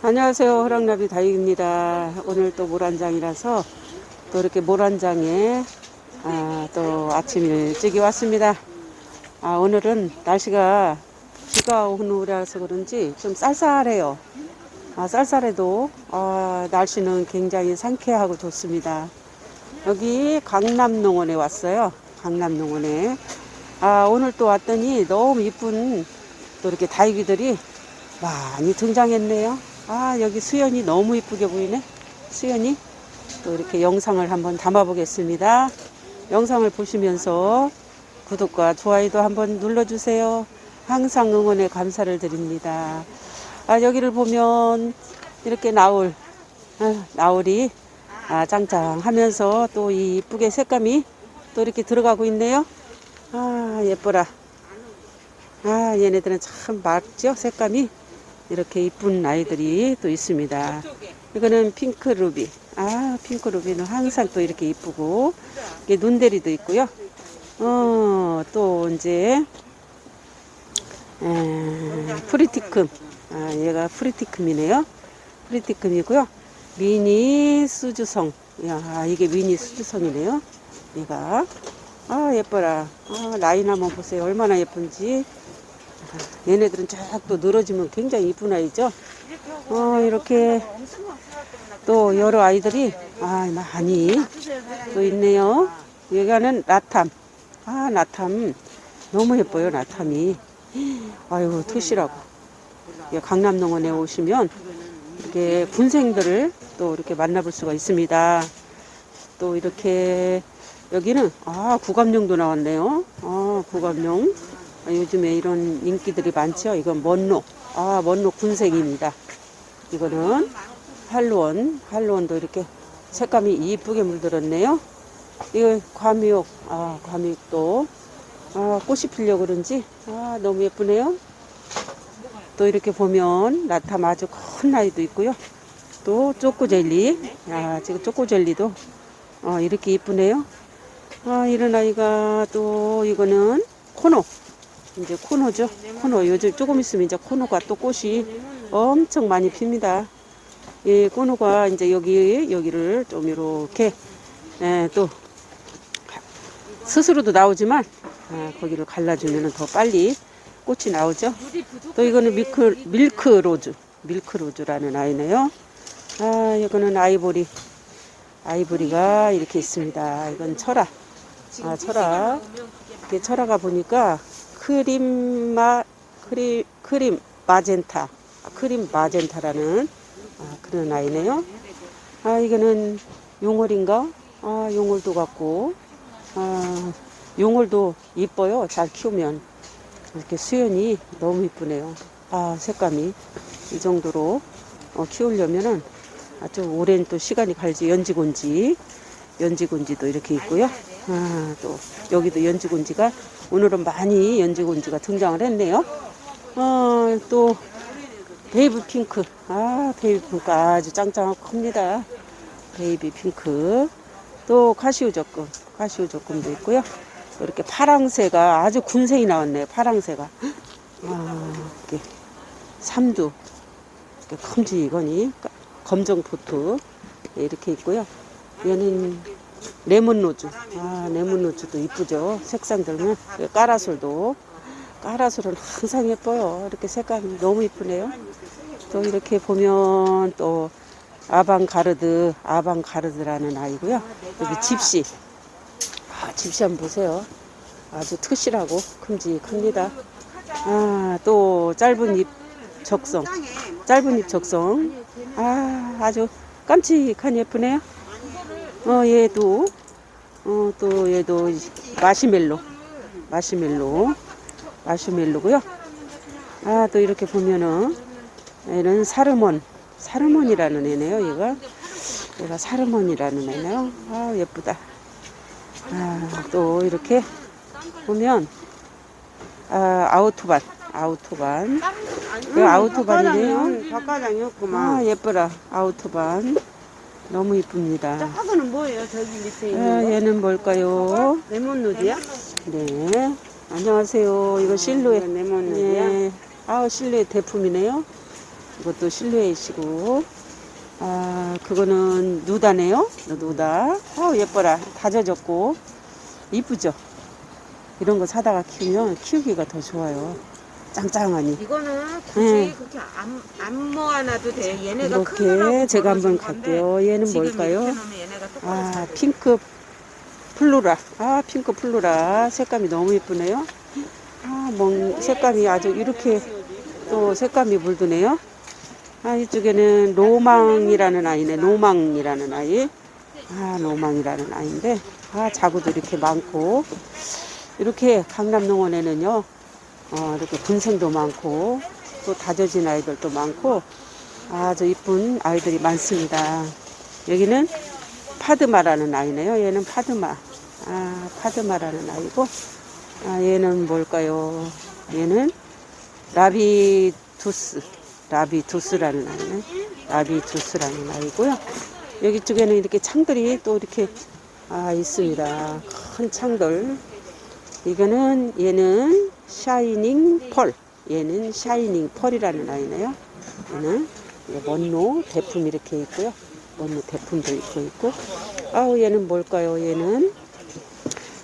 안녕하세요. 허랑나비 다육입니다. 오늘 또 모란장이라서 또 이렇게 모란장에 아, 또 아침 일찍이 왔습니다. 아, 오늘은 날씨가 비가 오늘이라서 그런지 좀 쌀쌀해요. 아, 쌀쌀해도 아, 날씨는 굉장히 상쾌하고 좋습니다. 여기 강남농원에 왔어요. 강남농원에. 아, 오늘 또 왔더니 너무 이쁜 또 이렇게 다육이들이 많이 등장했네요. 아, 여기 수연이 너무 이쁘게 보이네. 수연이. 또 이렇게 영상을 한번 담아 보겠습니다. 영상을 보시면서 구독과 좋아요도 한번 눌러주세요. 항상 응원에 감사를 드립니다. 아, 여기를 보면 이렇게 나올, 아, 나올이 아, 짱짱하면서 또 이 이쁘게 색감이 또 이렇게 들어가고 있네요. 아, 예뻐라. 아, 얘네들은 참 맑죠? 색감이. 이렇게 이쁜 아이들이 또 있습니다. 이거는 핑크 루비. 아, 핑크 루비는 항상 또 이렇게 이쁘고, 이게 눈대리도 있고요. 어, 또 이제, 에, 프리티큼. 아, 얘가 프리티큼이네요. 프리티큼이고요. 미니 수주성. 야, 이게 미니 수주성이네요. 얘가. 아, 예뻐라. 아, 라인 한번 보세요. 얼마나 예쁜지. 아, 얘네들은 쫙 또 늘어지면 굉장히 이쁜 아이죠. 어, 이렇게 또 여러 아이들이 아, 많이 또 있네요. 여기는 라탐. 아, 라탐. 너무 예뻐요, 라탐이. 아유, 투시라고. 예, 강남농원에 오시면 이렇게 군생들을 또 이렇게 만나볼 수가 있습니다. 또 이렇게 여기는 아 구감용도 나왔네요. 아 구감용. 아, 요즘에 이런 인기들이 많죠. 이건 먼로. 아 먼로 군생입니다. 이거는 할로원. 할로원도 이렇게 색감이 이쁘게 물들었네요. 이거 과미옥. 아 과미옥도 아 꽃이 피려 그런지 아 너무 예쁘네요. 또 이렇게 보면 라탐 아주 큰 아이도 있고요. 또 쪼꼬젤리. 아, 지금 쪼꼬젤리도 어, 이렇게 이쁘네요. 아, 이런 아이가 또 이거는 코노. 이제 코노죠. 코노. 요즘 조금 있으면 이제 코노가 또 꽃이 엄청 많이 핍니다. 이 코노가 이제 여기, 여기를 좀 이렇게, 예, 또 스스로도 나오지만, 아, 거기를 갈라주면 더 빨리 꽃이 나오죠. 또 이거는 밀크, 밀크 로즈. 밀크 로즈라는 아이네요. 아, 이거는 아이보리. 아이보리가 이렇게 있습니다. 이건 철아. 아, 철아. 이게 철아가 보니까 크림 마, 크림, 크림 마젠타. 아, 크림 마젠타라는 아, 그런 아이네요. 아, 이거는 용월인가? 아, 용월도 같고. 아, 용월도 이뻐요. 잘 키우면. 이렇게 수연이 너무 이쁘네요. 아, 색감이 이 정도로 어, 키우려면은 아주 오랜 또 시간이 갈지 연지곤지 연지곤지도 이렇게 있고요. 아, 또 여기도 연지곤지가 오늘은 많이 연지곤지가 등장을 했네요. 어, 또 베이비 핑크. 아, 베이비 핑크 아주 짱짱하고 큽니다. 베이비 핑크. 또 카시오 적금. 카시오 적금도 있고요. 또 이렇게 파랑새가 아주 군생이 나왔네요. 파랑새가. 아, 이렇게 삼두. 이렇게 큼직하니 검정 포트 이렇게 있고요. 얘는 레몬 로즈. 아, 레몬 로즈도 이쁘죠. 색상들은 까라솔도 까라솔은 항상 예뻐요. 이렇게 색감이 너무 이쁘네요. 또 이렇게 보면 또 아방가르드, 아방가르드라는 아이고요. 여기 집시. 아, 집시 한번 보세요. 아주 특실하고 큼직합니다. 아, 또 짧은 잎 적성. 짧은 잎 적성. 아, 아주 깜찍한 예쁘네요. 어, 얘도, 어, 또 얘도 마시멜로. 마시멜로. 마시멜로고요. 아, 또 이렇게 보면은 얘는 사르몬. 사르몬이라는 애네요, 얘가. 얘가 사르몬이라는 애네요. 아, 예쁘다. 아, 또 이렇게 보면 아, 아우토반. 아우토반. 그 아우토반이네요. 박과장이었구만. 아, 예뻐라. 아우토반. 너무 이쁩니다. 저거는 뭐예요? 저기 밑에 아, 있는 거? 얘는 뭘까요? 레몬 누드야? 네. 안녕하세요. 이거 실루엣. 레몬 누드야? 네. 아우, 실루엣 대품이네요. 이것도 실루엣이고, 아, 그거는 누다네요. 누다. 아 예뻐라. 다져졌고, 이쁘죠? 이런 거 사다가 키우면 키우기가 더 좋아요. 짱짱하니. 이거는 굳이 네. 그렇게 안, 안 모아놔도 돼. 얘네가 이렇게 큰 거라고 제가 한번 건데 갈게요. 얘는 지금 뭘까요? 이렇게 놓으면 얘네가 똑바로 아. 핑크 플로라. 아, 핑크 플로라. 색감이 너무 예쁘네요. 아, 멍, 색감이 아주 이렇게 또 색감이 물드네요. 아, 이쪽에는 로망이라는 아이네. 로망이라는 아이. 아, 로망이라는 아이인데, 아, 자구도 이렇게 많고, 이렇게 강남농원에는요, 어, 이렇게 군생도 많고, 또 다져진 아이들도 많고, 아주 이쁜 아이들이 많습니다. 여기는 파드마라는 아이네요. 얘는 파드마. 아, 파드마라는 아이고, 아, 얘는 뭘까요? 얘는 라비두스. 라비두스라는 아이네. 라비두스라는 아이고요. 여기 쪽에는 이렇게 창들이 또 이렇게 아, 있습니다. 큰 창들. 이거는 얘는 샤이닝 펄. 얘는 샤이닝 펄이라는 아이네요. 얘는 원로 대품 이렇게 있고요. 원로 대품도 있고 있고. 아우 얘는 뭘까요? 얘는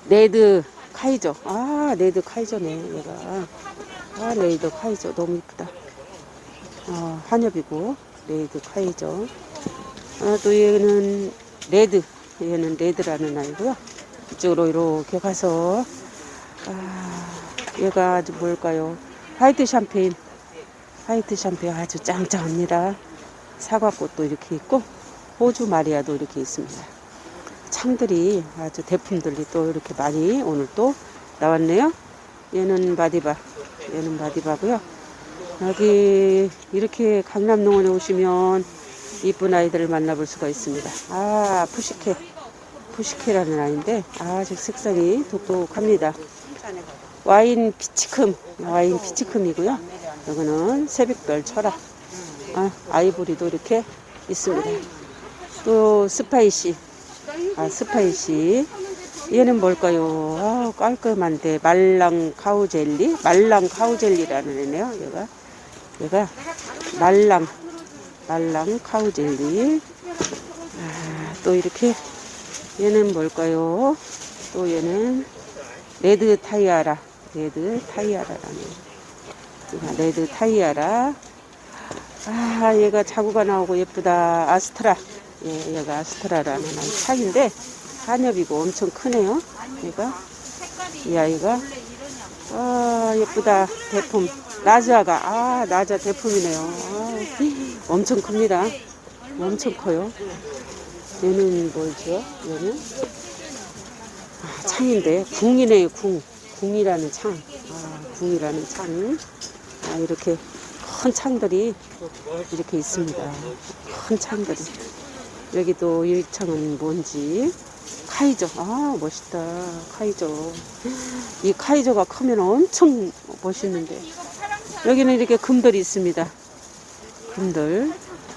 레드 카이저. 아 레드 카이저네 얘가. 아 레드 카이저 너무 이쁘다. 어, 한엽이고 레드 카이저. 아, 또 얘는 레드. 얘는 레드라는 아이고요. 이쪽으로 이렇게 가서 아, 얘가 아주 뭘까요? 화이트 샴페인. 화이트 샴페인 아주 짱짱합니다. 사과꽃도 이렇게 있고 호주 마리아도 이렇게 있습니다. 창들이 아주 대품들이 또 이렇게 많이 오늘 또 나왔네요. 얘는 마디바, 얘는 마디바고요. 여기 이렇게 강남농원에 오시면 이쁜 아이들을 만나볼 수가 있습니다. 아 푸시케, 푸시케라는 아이인데 아주 색상이 독특합니다. 와인 피치큼, 와인 피치큼이고요. 이거는 새벽별 철학, 아, 아이보리도 이렇게 있습니다. 또 스파이시, 아 스파이시. 얘는 뭘까요? 아, 깔끔한데 말랑 카우젤리, 말랑 카우젤리라는 애네요. 얘가, 얘가 말랑, 말랑 카우젤리. 아, 또 이렇게 얘는 뭘까요? 또 얘는 레드 타이아라, 레드 타이아라라는 얘가 레드 타이아라. 아, 얘가 자구가 나오고 예쁘다. 아스트라. 예, 얘가 아스트라라는 차인데 한엽이고 엄청 크네요. 얘가 이 아이가 아 예쁘다 대품 라자가 아 라자 대품이네요. 아, 엄청 큽니다. 엄청 커요. 얘는 뭐죠? 얘는 아, 창인데 궁이네요. 궁 궁이라는 창. 아, 궁이라는 창. 아, 이렇게 큰 창들이 이렇게 있습니다. 큰 창들이. 여기도 이 창은 뭔지. 카이저. 아, 멋있다. 카이저. 이 카이저가 크면 엄청 멋있는데. 여기는 이렇게 금들이 있습니다. 금들.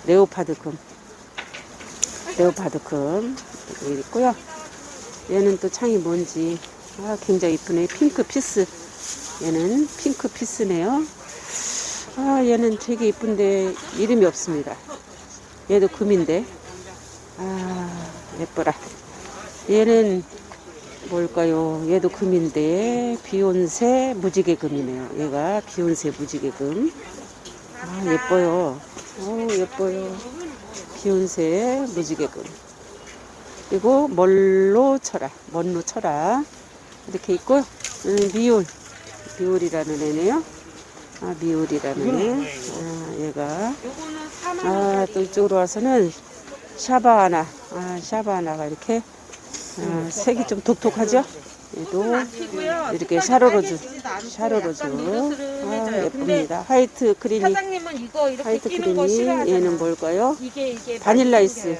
레오파드 금. 레오파드 금. 여기 있고요. 얘는 또 창이 뭔지. 아, 굉장히 이쁘네. 핑크 피스. 얘는 핑크 피스네요. 아, 얘는 되게 이쁜데 이름이 없습니다. 얘도 금인데. 아, 예뻐라. 얘는 뭘까요? 얘도 금인데 비욘세 무지개 금이네요. 얘가 비욘세 무지개 금. 아, 예뻐요. 어, 예뻐요. 비욘세 무지개 금. 그리고 멀로 철아, 먼로 철아 이렇게 있고요. 음, 미울, 미울이라는 애네요. 아, 미울이라는 애. 아, 얘가 요거는 4만 아, 또 이쪽으로 와서는 샤바나. 아, 샤바나가 이렇게 아, 색이 좀 독특하죠? 얘도. 이렇게 샤로로즈, 샤로로즈. 아, 예쁩니다. 화이트 크리미, 사장님은 이거 이렇게 화이트 끼는. 싫어하잖아. 얘는 뭘까요? 이게 이게 바닐라이스.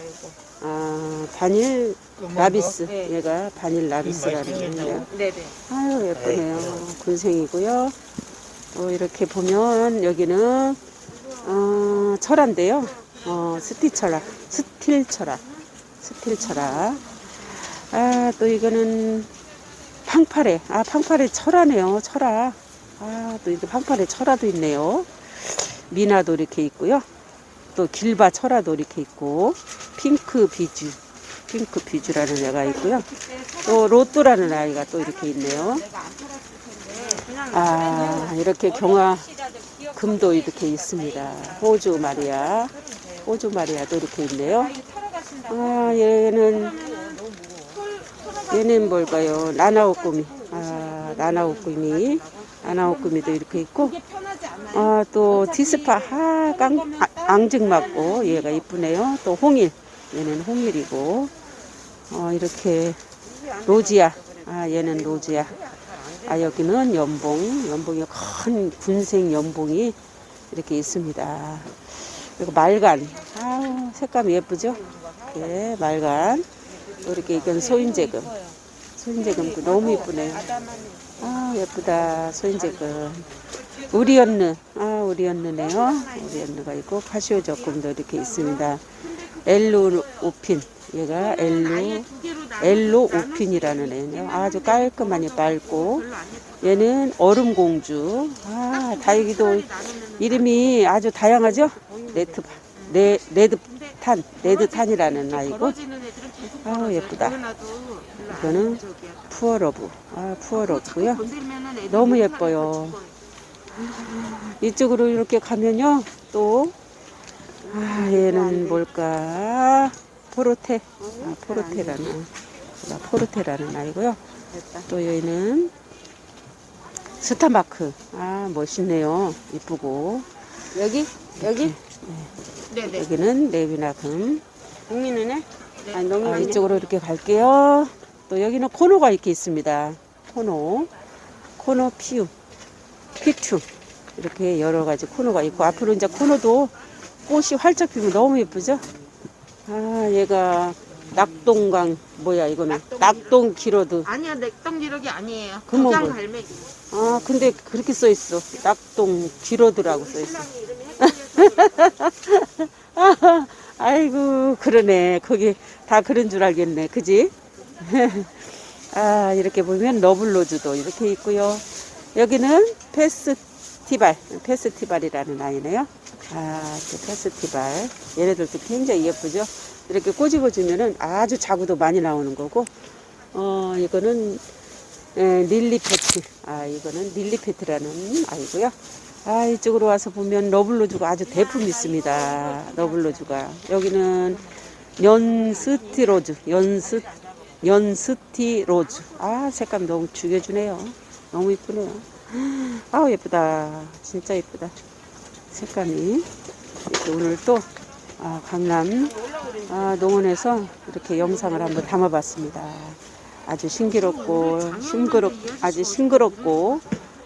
아, 바닐 라비스. 네. 얘가 바닐 라비스라는 애예요. 네네. 아유, 예쁘네요. 군생이고요. 또 이렇게 보면 여기는 어, 철화인데요. 어, 스틸 철화, 스틸 철화, 스틸 철화. 아, 또 이거는 팡파레. 아, 팡파레 철화네요. 철화. 아, 또 이거 팡파레 철화도 있네요. 미나도 이렇게 있고요. 또 길바 철화도 이렇게 있고 핑크 비주 핑크 비주라는 애가 있고요. 또 로또라는 아이가 또 이렇게 있네요. 아 이렇게 경화 금도 이렇게 있습니다. 호주 마리아 호주 마리아도 이렇게 있네요. 아 얘는 얘는 뭘까요? 나나오꾸미. 아 나나오꾸미. 나나오꾸미도 이렇게 있고? 아, 또 디스파 아, 깡, 아, 앙증 맞고 얘가 이쁘네요. 또 홍일. 얘는 홍일이고. 어, 이렇게 로지아 아 얘는 로지아 아 여기는 연봉. 연봉이 큰 군생 연봉이 이렇게 있습니다. 그리고 말간. 아 색감이 예쁘죠? 예 말간. 또 이렇게 이건 소인재금. 소인재금도 너무 이쁘네요. 아 예쁘다. 소인재금. 우리언느 아 우리언느네요. 우리언느가 있고 카시오 적금도 이렇게 있습니다. 엘로 오핀. 얘가 엘로 엘로 오핀이라는 애네요. 아주 깔끔하니 맑고 얘는 얼음공주. 아 다육이도 이름이 아주 다양하죠? 레트 네 레드탄 레드탄이라는 아이고. 떨어지는 애들은 계속 아 예쁘다. 이거는. 푸어러브. 아 애들이 너무 예뻐요. 이쪽으로 이렇게 가면요 또 아, 얘는 뭘까? 포르테. 아, 포르테라는 아, 포르테라는 아이고요. 또 얘는 스타마크. 아 멋있네요. 이쁘고. 여기? 여기? 네 네. 여기는 레비나금. 농민은 해? 아니 아, 농민 이쪽으로 이렇게 갈게요. 또 여기는 코노가 이렇게 있습니다. 코노. 코노 피우 피투 이렇게 여러 가지 코노가 있고 앞으로 이제 코노도 꽃이 활짝 피면 너무 예쁘죠? 아 얘가 낙동강 뭐야 이거는? 낙동 기로드. 아니야 넥동 기록이 아니에요. 그건 그냥 뭐- 갈매기. 아 근데 그렇게 써 있어. 낙동 기로드라고 써 있어. 신랑이 이름이 헷갈려서 아이고 그러네. 거기 다 그런 줄 알겠네. 그지? 아 이렇게 보면 러블로즈도 이렇게 있고요 여기는 페스티발 페스티발이라는 아이네요. 아 페스티발 얘네들도 굉장히 예쁘죠? 이렇게 꼬집어 주면은 아주 자구도 많이 나오는 거고 어 이거는 에, 릴리페트. 아 이거는 릴리페트라는 아이고요. 아 이쪽으로 와서 보면 러블로즈가 아주 대품 있습니다. 러블로즈가. 여기는 연스티로즈 연스 연스티로즈. 아 색감 너무 죽여주네요 너무 이쁘네요 아우 예쁘다 진짜 예쁘다 색감이 오늘 또 아, 강남 아, 농원에서 이렇게 영상을 한번 담아봤습니다. 아주 신기롭고 싱그럽 아주 싱그럽고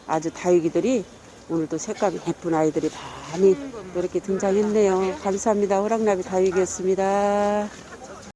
아주 다육이들이 오늘도 색감이 예쁜 아이들이 많이 이렇게 등장했네요. 감사합니다. 호랑나비 다육이었습니다.